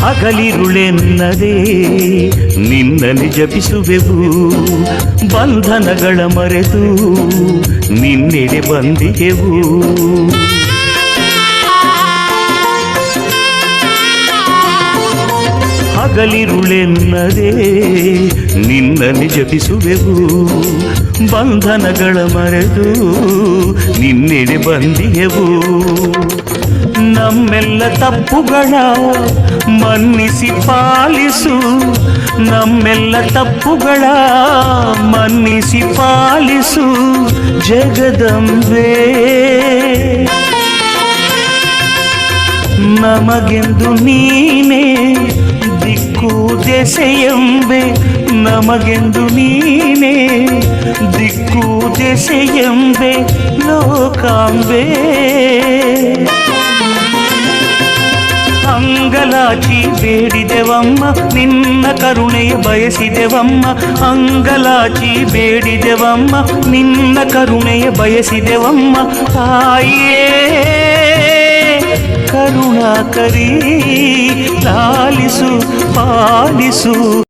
ಹಗಲಿರುಳೆನ್ನದೇ ನಿನ್ನಲಿ ಜಪಿಸುವೆವು ಬಂಧನಗಳ ಮರೆತು ನಿನ್ನೆಡೆ ಬಂದಿಗೆವು ಹಗಲಿರುಳೆನ್ನದೇ ನಿನ್ನಲಿ ಜಪಿಸುವೆವು ಬಂಧನಗಳ ಮರೆತು ನಿನ್ನೆಡೆ ಬಂದಿಗೆವು ನಮ್ಮೆಲ್ಲ ತಪ್ಪುಗಳ ಮನ್ನಿಸಿ ಪಾಲಿಸು ನಮ್ಮೆಲ್ಲ ತಪ್ಪುಗಳ ಮನ್ನಿಸಿ ಪಾಲಿಸು ಜಗದಂಬೆ ನಮಗೆಂದು ನೀನೇ ದಿಕ್ಕು ದೆಸೆಯೆಂಬೆ ನಮಗೆಂದು ನೀನೇ ದಿಕ್ಕು ದೆಸೆಯೆಂಬೆ ಲೋಕಾಂಬೆ ಅಂಗಲಾಚಿ ಬೇಡಿದೆವಮ್ಮ ನಿನ್ನ ಕರುಣೆಯ ಬಯಸಿದೆವಮ್ಮ ಅಂಗಲಾಚಿ ಬೇಡಿದೆವಮ್ಮ ನಿನ್ನ ಕರುಣೆಯ ಬಯಸಿದೆವಮ್ಮ ತಾಯೇ ಕರುಣಾಕರಿ ಲಾಲಿಸು ಪಾಲಿಸು